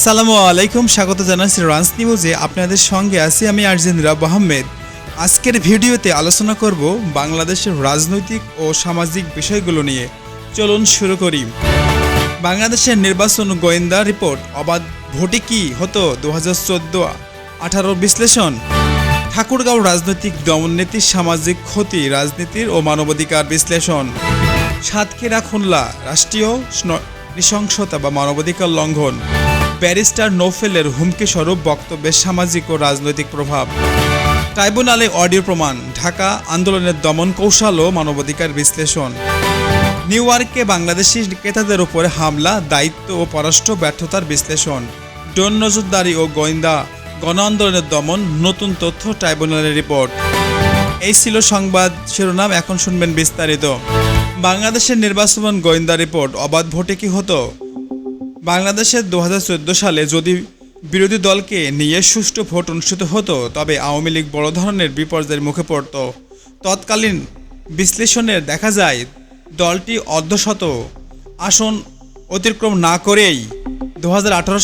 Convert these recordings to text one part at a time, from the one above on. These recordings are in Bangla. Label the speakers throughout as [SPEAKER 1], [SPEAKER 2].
[SPEAKER 1] আসসালামু আলাইকুম, স্বাগত জানাচ্ছি রান্স নিউজে আপনাদের সঙ্গে আছি আমি আরজিন রাব আহমেদ আজকের ভিডিওতে আলোচনা করব বাংলাদেশের রাজনৈতিক ও সামাজিক বিষয়গুলো নিয়ে। চলুন শুরু করি। বাংলাদেশের নির্বাচন গোয়েন্দা রিপোর্ট, অবাধ ভোটে কি হতো দু হাজার চোদ্দ আঠারো বিশ্লেষণ? ঠাকুরগাঁও রাজনৈতিক দমননীতির সামাজিক ক্ষতি, রাজনীতির ও মানবাধিকার বিশ্লেষণ। সাতক্ষীরা, খুলনা, রাষ্ট্রীয় নৃশংসতা বা মানবাধিকার লঙ্ঘন। ব্যারিস্টার নৌফেলের হুমকি স্বরূপ বক্তব্যের সামাজিক ও রাজনৈতিক প্রভাব। ট্রাইব্যুনালে অডিও প্রমাণ, ঢাকা আন্দোলনের দমন কৌশল ও মানবাধিকার বিশ্লেষণ। নিউ ইয়র্কে বাংলাদেশি ক্রেতাদের উপরে হামলা, দায়িত্ব ও পররাষ্ট্র ব্যর্থতার বিশ্লেষণ। ডোন নজরদারি ও গোয়েন্দা গণ আন্দোলনের দমন, নতুন তথ্য ট্রাইব্যুনালের রিপোর্ট। এই ছিল সংবাদ শিরোনাম, এখন শুনবেন বিস্তারিত। বাংলাদেশের নির্বাচন গোয়েন্দা রিপোর্ট, অবাধ ভোটে কি হতো? বাংলাদেশের দু সালে যদি বিরোধী দলকে নিয়ে সুষ্ঠু ভোট অনুষ্ঠিত হতো, তবে আওয়ামী লীগ বড় ধরনের বিপর্যয়ের মুখে পড়ত। তৎকালীন বিশ্লেষণে দেখা যায়, দলটি অর্ধশত আসন অতিক্রম না করেই দু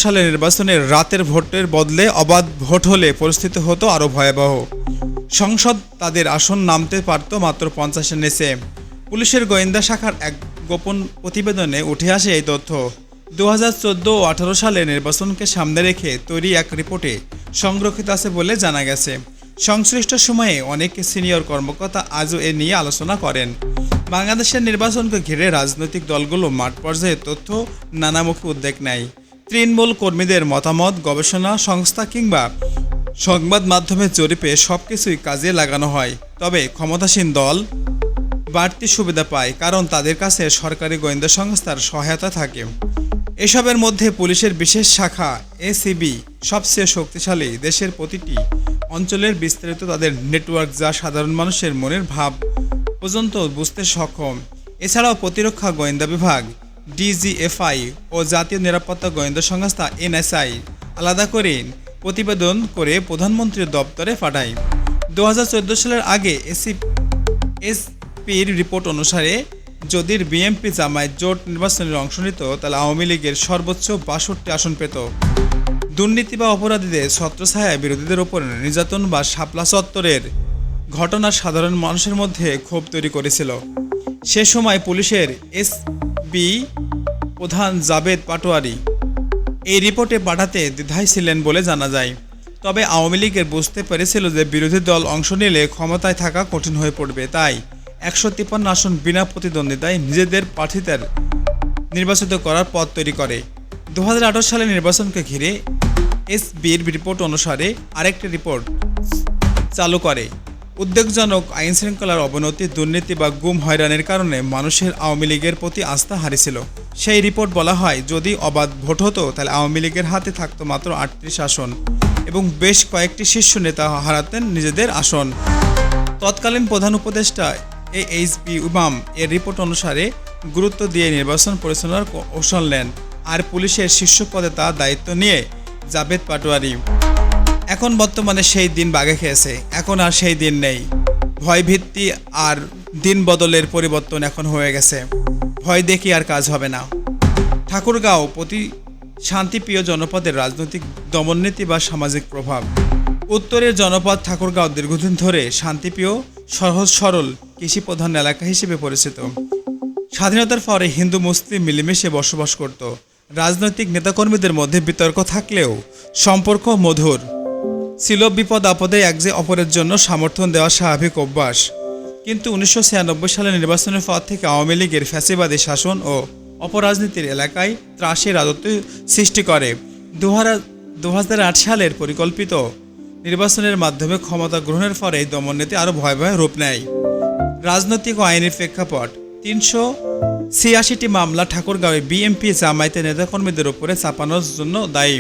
[SPEAKER 1] সালের নির্বাচনের রাতের ভোটের বদলে অবাধ ভোট হলে পরিস্থিতি হতো আরও ভয়াবহ। সংসদ তাদের আসন নামতে পারত মাত্র পঞ্চাশের নিচে। পুলিশের গোয়েন্দা শাখার এক গোপন প্রতিবেদনে উঠে আসে এই তথ্য। দু হাজার চোদ্দ আঠারো সালে নির্বাচনকে সামনে রেখে তৈরি এক রিপোর্টে সংরক্ষিত আছে বলে জানা গেছে। সংশ্লিষ্ট সময়ে অনেক সিনিয়র কর্মকর্তা আজও এ নিয়ে আলোচনা করেন। বাংলাদেশের নির্বাচনকে ঘিরে রাজনৈতিক দলগুলো মাঠ পর্যায়ে তথ্য নানামুখী উদ্বেগ নেয়। তৃণমূল কর্মীদের মতামত, গবেষণা সংস্থা কিংবা সংবাদ মাধ্যমের জরিপে সবকিছুই কাজে লাগানো হয়। তবে ক্ষমতাসীন দল বাড়তি সুবিধা পায়, কারণ তাদের কাছে সরকারি গোয়েন্দা সংস্থার সহায়তা থাকে। এসবের মধ্যে পুলিশের বিশেষ শাখা এসিবি সবচেয়ে শক্তিশালী দেশের প্রতিটি অঞ্চলের বিস্তারিত তাদের নেটওয়ার্ক যা সাধারণ মানুষের মনের ভাব পর্যন্ত বুঝতে সক্ষম। এছাড়াও প্রতিরক্ষা গোয়েন্দা বিভাগ ডিজিএফআই ও জাতীয় নিরাপত্তা গোয়েন্দা সংস্থা এনএসআই আলাদা করে প্রতিবেদন করে প্রধানমন্ত্রীর দপ্তরে পাঠায়। দু হাজার চোদ্দ সালের আগে এসি এসপির রিপোর্ট অনুসারে যদি বিএমপি জামায়াত জোট নির্বাচনের অংশ নিত, তাহলে আওয়ামী লীগের সর্বোচ্চ বাষট্টি আসন পেত। দুর্নীতি বা অপরাধীদের ছত্রছায়ায় বিরোধীদের ওপর নির্যাতন বা শাপলা চত্বরের ঘটনা সাধারণ মানুষের মধ্যে ক্ষোভ তৈরি করেছিল। সে সময় পুলিশের এসবি প্রধান জাবেদ পাটোয়ারি এই রিপোর্টে পাঠাতে দ্বিধায় ছিলেন বলে জানা যায়। তবে আওয়ামী লীগের বুঝতে পেরেছিল যে বিরোধী দল অংশ নিলে ক্ষমতায় থাকা কঠিন হয়ে পড়বে, তাই একশো তিপ্পান্ন আসন বিনা প্রতিদ্বন্দ্বিতায় নিজেদের প্রার্থীদের নির্বাচিত করার পথ তৈরি করে। দু সালে নির্বাচনকে ঘিরে এসবির রিপোর্ট অনুসারে আরেকটি রিপোর্ট চালু করে। উদ্বেগজনক আইন শৃঙ্খলার অবনতি, দুর্নীতি বা গুম হয়রানির কারণে মানুষের আওয়ামী লীগের প্রতি আস্থা হারিয়েছিল। সেই রিপোর্ট বলা হয়, যদি অবাধ ভোট হতো, তাহলে আওয়ামী লীগের হাতে থাকতো মাত্র আটত্রিশ আসন এবং বেশ কয়েকটি শীর্ষ নেতা হারাতেন নিজেদের আসন। তৎকালীন প্রধান উপদেষ্টা এ এইচ বি উমাম এর রিপোর্ট অনুসারে গুরুত্ব দিয়ে নির্বাচন পরিচালনার কৌশল নেন আর পুলিশের শীর্ষ পদে তার দায়িত্ব নিয়ে জাভেদ পাটোয়ারি। এখন বর্তমানে সেই দিন বাগে খেয়েছে, এখন আর সেই দিন নেই। ভয় ভিত্তি আর দিন বদলের পরিবর্তন এখন হয়ে গেছে। ভয় দেখি আর কাজ হবে না। ঠাকুরগাঁও প্রতি শান্তিপ্রিয় জনপদের রাজনৈতিক দমননীতি বা সামাজিক প্রভাব। উত্তরের জনপদ ঠাকুরগাঁও দীর্ঘদিন ধরে শান্তিপ্রিয়, সহজ সরল কৃষি প্রধান এলাকা হিসেবে পরিচিত। স্বাধীনতার পরে হিন্দু, মুসলিম মিলেমিশে বসবাস করত। রাজনৈতিক নেতাকর্মীদের মধ্যে বিতর্ক থাকলেও সম্পর্ক মধুর। ছিল বিপদ আপদে এক যে অপরের জন্য সমর্থন দেওয়া স্বাভাবিক অভ্যাস। কিন্তু উনিশশো ছিয়ানব্বই সালে নির্বাচনের পর থেকে আওয়ামী লীগের ফ্যাসিবাদী শাসন ও অপরাজনীতির এলাকায় ত্রাসের রাজত্ব সৃষ্টি করে। দু হাজার আট সালের পরিকল্পিত নির্বাচনের মাধ্যমে ক্ষমতা গ্রহণের পরে দমননীতি আরও ভয়াবহ রূপ নেয়। রাজনৈতিক ও আইনি প্রেক্ষাপট। তিনশো ছিয়াশিটি মামলা ঠাকুরগাঁওয়ে বিএমপি জামায়াতের নেতাকর্মীদের উপরে চাপানোর জন্য দায়ী।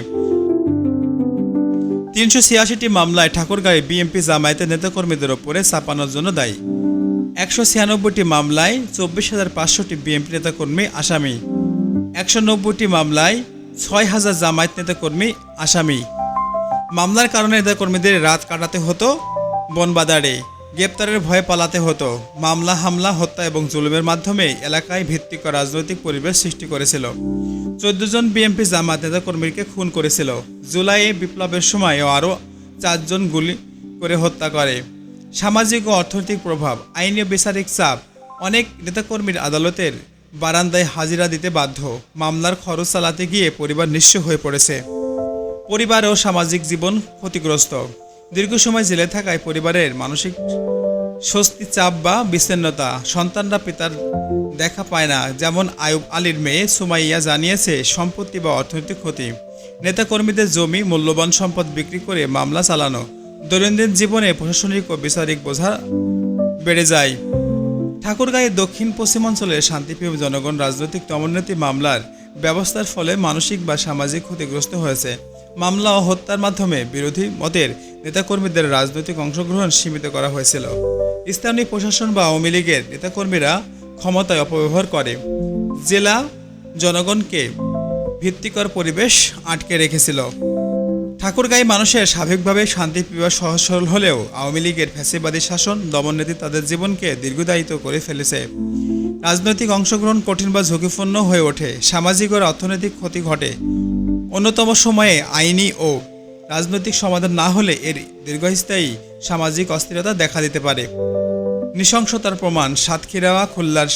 [SPEAKER 1] তিনশো ছিয়াশিটি মামলায় ঠাকুরগাঁওয়ে বিএমপি জামায়াতের নেতাকর্মীদের উপরে চাপানোর জন্য দায়ী। একশো ছিয়ানব্বইটি মামলায় চব্বিশ হাজার পাঁচশোটি বিএনপি নেতাকর্মী আসামি। একশো নব্বইটি মামলায় ছয় হাজার জামায়াত নেতাকর্মী আসামি। মামলার কারণে নেতাকর্মীদের রাত কাটাতে হতো বনবাদারে। গ্রেপ্তারের ভয়ে পালাতে হতো। মামলা, হামলা, হত্যা এবং জুলুমের মাধ্যমে এলাকায় ভিত্তিক রাজনৈতিক পরিবেশ সৃষ্টি করেছিল। চোদ্দ জন বিএনপি জামাত নেতাকর্মীকে খুন করেছিল। জুলাইয়ে বিপ্লবের সময় আরও চারজন গুলি করে হত্যা করে। সামাজিক ও অর্থনৈতিক প্রভাব, আইনি বিচারিক চাপ, অনেক নেতাকর্মীর আদালতের বারান্দায় হাজিরা দিতে বাধ্য। মামলার খরচ চালাতে গিয়ে পরিবার নিঃস্ব হয়ে পড়েছে। পরিবার ও সামাজিক জীবন ক্ষতিগ্রস্ত। দীর্ঘ সময় জেলে থাকায় পরিবারের মানসিক স্বস্তি, চাপ বা বিচ্ছিন্নতা সন্তানরা পিতার দেখা পায় না। যেমন আয়ুব আলীর মেয়ে সুমাইয়া জানিয়েছে, সম্পত্তি বা অর্থনৈতিক ক্ষতি। নেতাকর্মীদের জমি, মূল্যবান সম্পদ বিক্রি করে মামলা চালানো। দৈনন্দিন জীবনে প্রশাসনিক ও বিচারিক বোঝা বেড়ে যায়। ঠাকুরগাঁয়ের দক্ষিণ পশ্চিমাঞ্চলের শান্তিপ্রিয় জনগণ রাজনৈতিক দমননীতি মামলার ব্যবস্থার ফলে মানসিক বা সামাজিক ক্ষতিগ্রস্ত হয়েছে। মামলা ও হত্যার মাধ্যমে বিরোধী মতের নেতাকর্মীদের রাজনৈতিক অংশগ্রহণ সীমিত করা হয়েছিল। স্থানীয় প্রশাসন বা আওয়ামী লীগের নেতাকর্মীরা ক্ষমতায় অপব্যবহার করে। জেলা জনগণকে ভিত্তিকর পরিবেশ আটকে রেখেছিল। ঠাকুরগাঁয়ে মানুষের স্বাভাবিকভাবে শান্তি প্রিয় সহজ সরল হলেও আওয়ামী লীগের ফ্যাসিবাদী শাসন, দমননীতি তাদের জীবনকে দীর্ঘদায়িত করে ফেলেছে। রাজনৈতিক অংশগ্রহণ কঠিন বা ঝুঁকিপূর্ণ হয়ে ওঠে। সামাজিক ও অর্থনৈতিক ক্ষতি ঘটে। অন্যতম সময়ে আইনি ও রাজনৈতিক সমাধান না হলে এর দীর্ঘস্থায়ী সামাজিক অস্থিরতা দেখা দিতে পারে। নৃশংসতার প্রমাণ সাতক্ষীরা খুলনার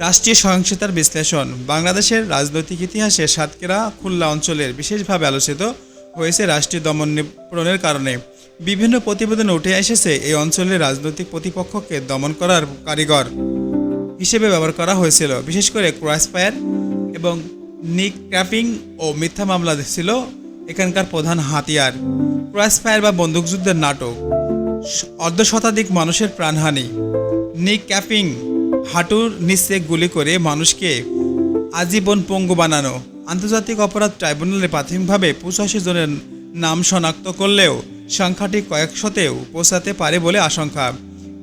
[SPEAKER 1] রাষ্ট্রীয় সহিংসতার বিশ্লেষণ। বাংলাদেশের রাজনৈতিক ইতিহাসে সাতক্ষীরা, খুলনা অঞ্চলের বিশেষভাবে আলোচিত হয়েছে রাষ্ট্রীয় দমন নিপূরণের কারণে। বিভিন্ন প্রতিবেদনে উঠে এসেছে এই অঞ্চলের রাজনৈতিক প্রতিপক্ষকে দমন করার কারিগর হিসেবে ব্যবহার করা হয়েছিল। বিশেষ করে ক্রসফায়ার এবং নিক ও মিথ্যা মামলা ছিল এখানকার প্রধান হাতিয়ার। ক্রসফায়ার বা বন্দুকযুদ্ধের নাটক। অর্ধ শতাধিক মানুষের প্রাণহানি। নিক ক্যাপিং হাঁটুর নিচে গুলি করে মানুষকে আজীবন পঙ্গু বানানো। আন্তর্জাতিক অপরাধ ট্রাইব্যুনালে প্রাথমিকভাবে পঁচাশি জনের নাম শনাক্ত করলেও সংখ্যাটি কয়েকশতেও পৌঁছাতে পারে বলে আশঙ্কা।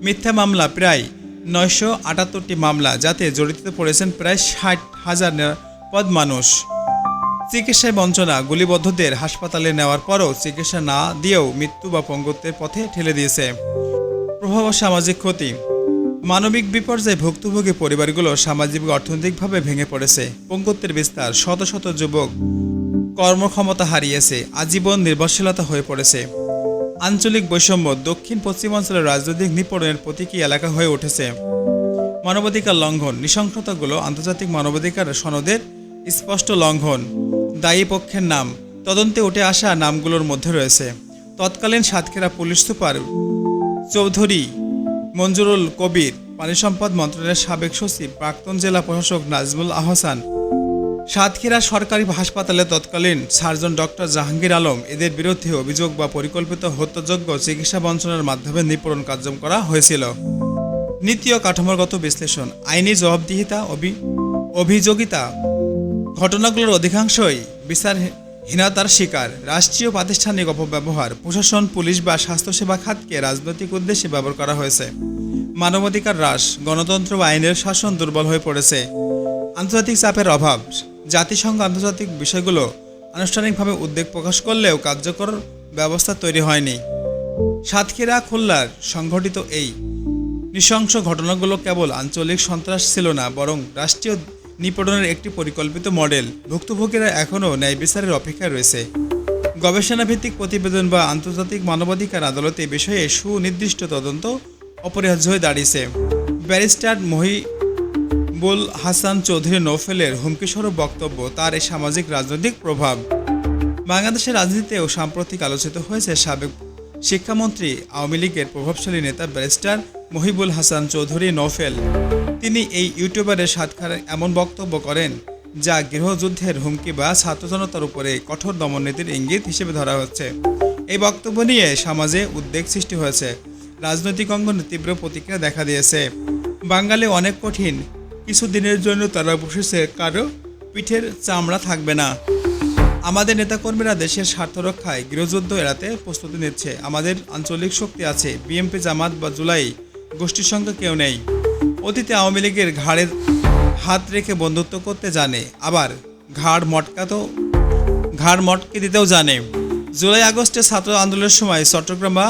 [SPEAKER 1] মিথ্যা মামলা প্রায় নয়শো আটাত্তরটি মামলা যাতে জড়িত পড়েছেন প্রায় ষাট হাজার নিরাপদ মানুষ। চিকিৎসায় বঞ্চনা, গুলিবদ্ধদের হাসপাতালে নেওয়ার পরও চিকিৎসা না দিয়েও মৃত্যু বা পঙ্গুত্বের পথে ঠেলে দিয়েছে। প্রভাব ও সামাজিক ক্ষতি। মানবিক বিপর্যয়ে ভুক্তভোগী পরিবারগুলো সামাজিক অর্থনৈতিকভাবে ভেঙে পড়েছে। পঙ্গুত্বের বিস্তার, শত শত যুবক কর্মক্ষমতা হারিয়েছে, আজীবন নির্ভরশীলতা হয়ে পড়েছে। আঞ্চলিক বৈষম্য দক্ষিণ পশ্চিমাঞ্চলের রাজনৈতিক নিপীড়নের প্রতীকী এলাকা হয়ে উঠেছে। মানবাধিকার লঙ্ঘন নৃশংসতাগুলো আন্তর্জাতিক মানবাধিকার সনদের স্পষ্ট লঙ্ঘন, দায়ী পক্ষের নাম, তদন্তে উঠে আসা নামগুলোর মধ্যে রয়েছে। তৎকালীন সাতক্ষীরা পুলিশ সুপার চৌধুরী মঞ্জুরুল কবির, পানি সম্পদ মন্ত্রণালয়ের সাবেক সচিব, প্রাক্তন জেলা প্রশাসক নাজমুল আহসান। সাতক্ষীরা সরকারি হাসপাতালে তৎকালীন সার্জন ডক্টর জাহাঙ্গীর আলম এদের বিরুদ্ধে অভিযোগ বা পরিকল্পিত হত্যাযোগ্য চিকিৎসা বঞ্চনার মাধ্যমে নিপূরণ কার্যক্রম করা হয়েছিল। নীতি ও কাঠামোগত বিশ্লেষণ, আইনি জবাবদিহিতা, অভি অভিযোগিতা ঘটনাগুলোর অধিকাংশই বিচারহীনতার শিকার। রাষ্ট্রীয় প্রাতিষ্ঠানিক অপব্যবহার, প্রশাসন, পুলিশ বা স্বাস্থ্যসেবা খাতকে রাজনৈতিক উদ্দেশ্যে ব্যবহার করা হয়েছে। মানবাধিকার হ্রাস, গণতন্ত্র বা আইনের শাসন দুর্বল হয়ে পড়েছে। আন্তর্জাতিক চাপের অভাব, জাতিসংঘ আন্তর্জাতিক বিষয়গুলো আনুষ্ঠানিকভাবে উদ্বেগ প্রকাশ করলেও কার্যকর ব্যবস্থা তৈরি হয়নি। সাতক্ষীরা খুলনার সংঘটিত এই নৃশংস ঘটনাগুলো কেবল আঞ্চলিক সন্ত্রাস ছিল না, বরং রাষ্ট্রীয় নিপীড়নের একটি পরিকল্পিত মডেল। ভুক্তভোগীরা এখনও ন্যায় বিচারের অপেক্ষায় রয়েছে। গবেষণাভিত্তিক প্রতিবেদন বা আন্তর্জাতিক মানবাধিকার আদালতে বিষয়ে সুনির্দিষ্ট তদন্ত অপরিহার্য হয়ে দাঁড়িয়েছে। ব্যারিস্টার মহিবুল হাসান চৌধুরী নৌফেলের হুমকিস্বরূপ বক্তব্য, তার এই সামাজিক রাজনৈতিক প্রভাব। বাংলাদেশের রাজনীতিতেও সাম্প্রতিক আলোচিত হয়েছে সাবেক শিক্ষামন্ত্রী, আওয়ামী লীগের প্রভাবশালী নেতা ব্যারিস্টার মহিবুল হাসান চৌধুরী নৌফেল। তিনি এই ইউটিউবারের সাতখারে এমন বক্তব্য করেন, যা গৃহযুদ্ধের হুমকি বা ছাত্র জনতার উপরে কঠোর দমননীতির ইঙ্গিত হিসেবে ধরা হচ্ছে। এই বক্তব্য নিয়ে সমাজে উদ্বেগ সৃষ্টি হয়েছে। রাজনৈতিক অঙ্গনে তীব্র প্রতিক্রিয়া দেখা দিয়েছে। বাঙালি অনেক কঠিন। কিছু দিনের জন্য তারা বসেছে, কারও পিঠের চামড়া থাকবে না। আমাদের নেতাকর্মীরা দেশের স্বার্থ রক্ষায় গৃহযুদ্ধ এড়াতে প্রস্তুতি নিচ্ছে। আমাদের আঞ্চলিক শক্তি আছে। বিএমপি জামাত বা জুলাই গোষ্ঠীর সঙ্গে কেউ নেই। অতীতে আওয়ামী লীগের ঘাড়ের হাত রেখে বন্ধুত্ব করতে জানে, আবার ঘাড় মটকাতেও ঘাড় মটকে দিতেও জানে। জুলাই আগস্টে ছাত্র আন্দোলনের সময় চট্টগ্রাম বা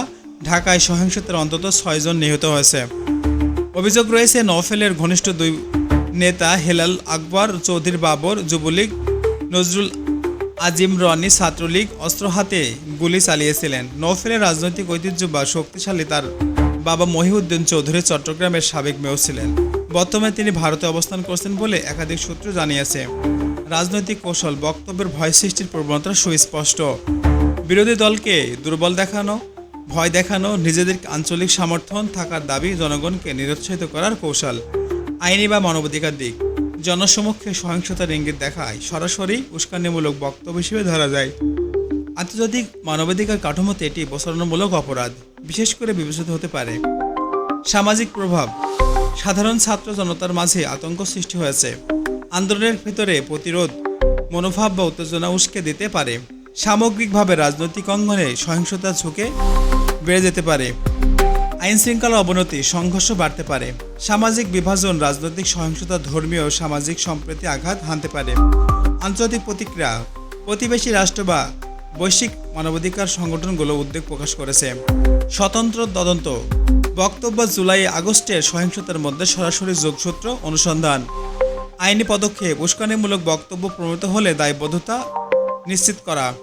[SPEAKER 1] ঢাকায় সহিংসতার অন্তত ছয়জন নিহত হয়েছে। অভিযোগ রয়েছে, নওফেলের ঘনিষ্ঠ দুই নেতা হেলাল আকবর, চৌধুরী বাবর, যুবলীগ নজরুল আজিম রনি ছাত্রলীগ অস্ত্র হাতে গুলি চালিয়েছিলেন। নৌফেলের রাজনৈতিক ঐতিহ্য বা শক্তিশালী তার বাবা মহিউদ্দিন চৌধুরী চট্টগ্রামের সাবেক মেয়র ছিলেন। বর্তমানে তিনি ভারতে অবস্থান করছেন বলে একাধিক সূত্র জানিয়েছে। রাজনৈতিক কৌশল, বক্তব্যের ভয় সৃষ্টির প্রবণতা সুস্পষ্ট। বিরোধী দলকে দুর্বল দেখানো, ভয় দেখানো, নিজেদের আঞ্চলিক সমর্থন থাকার দাবি জনগণকে নিরুৎসাহিত করার কৌশল। আইনি বা মানবাধিকার দিক, জনসমক্ষে সহিংসতার ইঙ্গিত দেখায়, সরাসরি উস্কানিমূলক বক্তব্য হিসেবে ধরা যায়। আন্তর্জাতিক মানবাধিকার কাঠামোতে এটি প্রচারণামূলক অপরাধ। বিশেষ করে বিবেচিত হতে পারে। সামাজিক প্রভাব। সাধারণ ছাত্র জনতার মাঝে আতঙ্ক সৃষ্টি হয়েছে। আন্দোলনের ভিতরে প্রতিরোধ, মনোভাব বা উত্তেজনা উস্কে দিতে পারে। সামগ্রিকভাবে রাজনৈতিক অঙ্গনে সহিংসতা ঝুঁকে বেড়ে যেতে পারে। আইন শৃঙ্খলা অবনতি, সংঘর্ষ বাড়তে পারে। সামাজিক বিভাজন, রাজনৈতিক সহিংসতা, ধর্মীয় সামাজিক সম্প্রীতি আঘাত হানতে পারে। আন্তর্জাতিক প্রতিক্রিয়া, প্রতিবেশী রাষ্ট্র বা বৈশ্বিক মানবাধিকার সংগঠনগুলো উদ্বেগ প্রকাশ করেছে। স্বতন্ত্র তদন্ত। বক্তব্য জুলাই আগস্টের সহিংসতার মধ্যে সরাসরি যোগসূত্র অনুসন্ধান। আইনি পদক্ষেপ, উস্কানিমূলক বক্তব্য প্রমিত হলে দায়বদ্ধতা নিশ্চিত করা।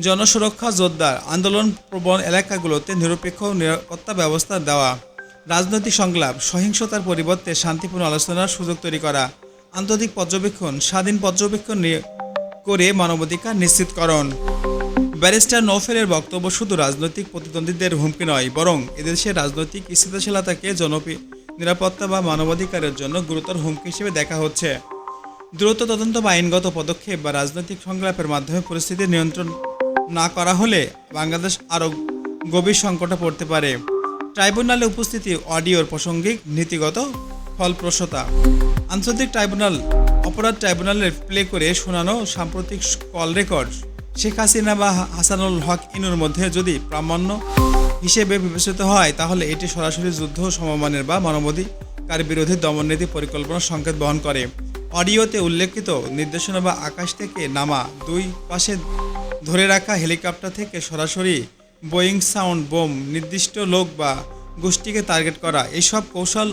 [SPEAKER 1] জনসুরক্ষা জোরদার আন্দোলন প্রবণ এলাকাগুলোতে নিরপেক্ষ নিরাপত্তা ব্যবস্থা দেওয়া। রাজনৈতিক সংলাপ, সহিংসতার পরিবর্তে শান্তিপূর্ণ আলোচনার সুযোগ তৈরি করা। আন্তর্জাতিক পর্যবেক্ষণ, স্বাধীন পর্যবেক্ষণ নিয়ে- করে মানবাধিকার নিশ্চিত নিশ্চিতকরণ। ব্যারিস্টার নৌফেলের বক্তব্য শুধু রাজনৈতিক প্রতিদ্বন্দ্বীদের হুমকি নয়, বরং এদেশের রাজনৈতিক স্থিতিশীলতাকে জনপি, নিরাপত্তা বা মানবাধিকারের জন্য গুরুতর হুমকি হিসেবে দেখা হচ্ছে। দ্রুত তদন্ত বা আইনগত পদক্ষেপ বা রাজনৈতিক সংলাপের মাধ্যমে পরিস্থিতি নিয়ন্ত্রণ না করা হলে বাংলাদেশ আরও গভীর সংকটে পড়তে পারে। ট্রাইব্যুনালে উপস্থিতি অডিওর প্রাসঙ্গিক, নীতিগত ফলপ্রসূতা। আন্তর্জাতিক ট্রাইব্যুনাল অপরাধ ট্রাইব্যুনালের প্লে করে শোনানো সাম্প্রতিক কল রেকর্ড। শেখ হাসিনা বা হাসানুল হক ইনুর মধ্যে যদি প্রামাণ্য হিসেবে বিবেচিত হয়, তাহলে এটি সরাসরি যুদ্ধ, সমমানের বা মানবাধিকার বিরোধী দমননীতি পরিকল্পনার সংকেত বহন করে। অডিওতে উল্লেখিত নির্দেশনা বা আকাশ থেকে নামা দুই পাশে ধরে রাখা হেলিকপ্টার থেকে সরাসরি বোয়িং সাউন্ড বোম, নির্দিষ্ট লোক বা গোষ্ঠীকে টার্গেট করা, এসব কৌশল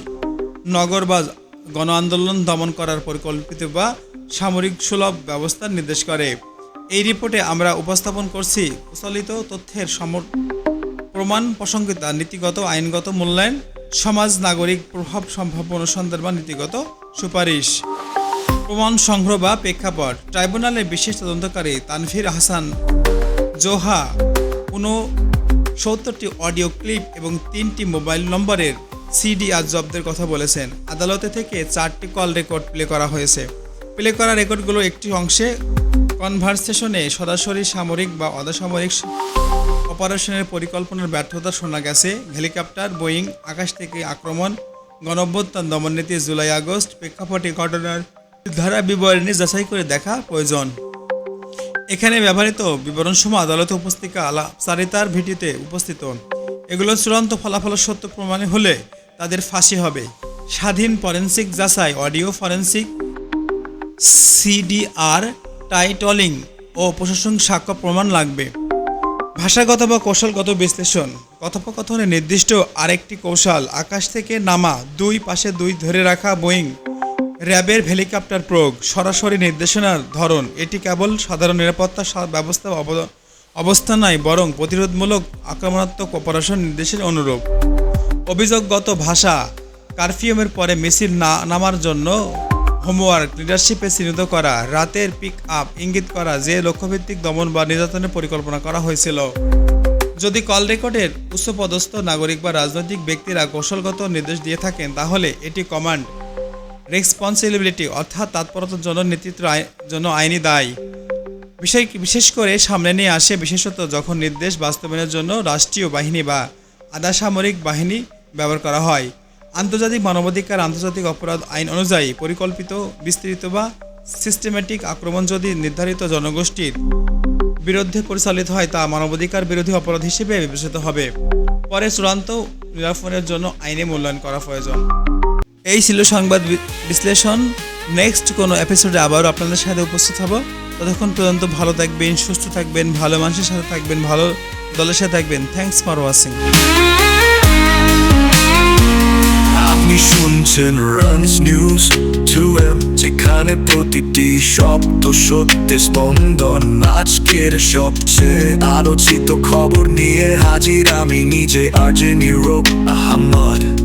[SPEAKER 1] নগর বা গণ আন্দোলন দমন করার পরিকল্পিত বা সামরিক সুলভ ব্যবস্থার নির্দেশ করে। এই রিপোর্টে আমরা উপস্থাপন করছি প্রচলিত তথ্যের সমর প্রমাণ প্রসঙ্গিতা নীতিগত, আইনগত মূল্যায়ন, সমাজ নাগরিক প্রভাব সম্ভাব্য অনুসন্ধান বা নীতিগত সুপারিশ। প্রমাণ সংগ্রহ বা প্রেক্ষাপট ট্রাইব্যুনালের বিশেষ তদন্তকারী তানভীর হাসান জোহা সত্তরটি অডিও ক্লিপ এবং তিনটি মোবাইল নম্বরের সিডিআর জব্দের কথা বলেছেন। আদালতে থেকে চারটি কল রেকর্ড প্লে করা হয়েছে। প্লে করা রেকর্ডগুলো একটি অংশে কনভারসেশনে সরাসরি সামরিক বা অধাসামরিক অপারেশনের পরিকল্পনার ব্যর্থতা শোনা গেছে। হেলিকপ্টার, বোয়িং, আকাশ থেকে আক্রমণ, গণঅভ্যুত্থান, দমননীতি, জুলাই আগস্ট, প্রেক্ষাপটে ঘটনার ধারা বিবরণী যাচাই করে দেখা প্রয়োজন। এখানে ব্যবহৃত বিবরণসমূহ আদালতে উপস্থিত আলাপচারিতার ভিত্তিতে উপস্থিত। এগুলো চূড়ান্ত ফলাফল সত্য প্রমাণে হলে তাদের ফাঁসি হবে। স্বাধীন ফরেন্সিক যাচাই, audio forensic, C D R, টাইটলিং ও প্রশাসন সাক্ষ্য প্রমাণ লাগবে। ভাষাগত বা কৌশলগত বিশ্লেষণ, কথোপকথনে নির্দিষ্ট আরেকটি কৌশল, আকাশ থেকে নামা, দুই পাশে দুই ধরে রাখা বোয়িং, র্যাবের হেলিকপ্টার প্রয়োগ, সরাসরি নির্দেশনার ধরন, এটি কেবল সাধারণ নিরাপত্তা ব্যবস্থা অব- অবস্থা নয় বরং প্রতিরোধমূলক আক্রমণাত্মক অপারেশন নির্দেশের অনুরূপ। অভিযোগগত ভাষা, কারফিউমের পরে মিছিল না নামার জন্য হোমওয়ার্ক লিডারশিপে চিহ্নিত করা, রাতের পিক আপ ইঙ্গিত করা যে লক্ষ্যভিত্তিক দমন বা নির্যাতনের পরিকল্পনা করা হয়েছিল। যদি কল রেকর্ডের উচ্চপদস্থ নাগরিক বা রাজনৈতিক ব্যক্তিরা কৌশলগত নির্দেশ দিয়ে থাকেন, তাহলে এটি কমান্ড রেসপন্সিবিলিটি অর্থাৎ তৎপরতার জন্য নেতৃত্ব জন্য আইনি দায়। বিষয় বিশেষ করে সামনে নিয়ে আসে বিশেষত যখন নির্দেশ বাস্তবায়নের জন্য রাষ্ট্রীয় বাহিনী বা আধা সামরিক বাহিনী ব্যবহার করা হয়। আন্তর্জাতিক মানবাধিকার, আন্তর্জাতিক অপরাধ আইন অনুযায়ী পরিকল্পিত, বিস্তৃত বা সিস্টেমেটিক আক্রমণ যদি নির্ধারিত জনগোষ্ঠীর বিরুদ্ধে পরিচালিত হয়, তা মানবাধিকার বিরোধী অপরাধ হিসেবে বিবেচিত হবে। পরে চূড়ান্ত নিরাপনের জন্য আইনে মূল্যায়ন করা প্রয়োজন। এই ছিল সংবাদ বিশ্লেষণ। নেক্সট কোনো এপিসোডে আবারও আপনাদের সাথে উপস্থিত হব। ততক্ষণ পর্যন্ত ভালো থাকবেন, সুস্থ থাকবেন, ভালো মানুষের সাথে থাকবেন, ভালো দলের সাথে থাকবেন। থ্যাংকস ফর ওয়াচিং
[SPEAKER 2] আপনি শুনছেন রানস নিউজ টু এম যেখানে প্রতিটি শব্দ সত্যি স্পন্দন। আজকের সবচেয়ে আলোচিত খবর নিয়ে হাজির আমি নিজে, আর্জে নিরোগ আহমদ।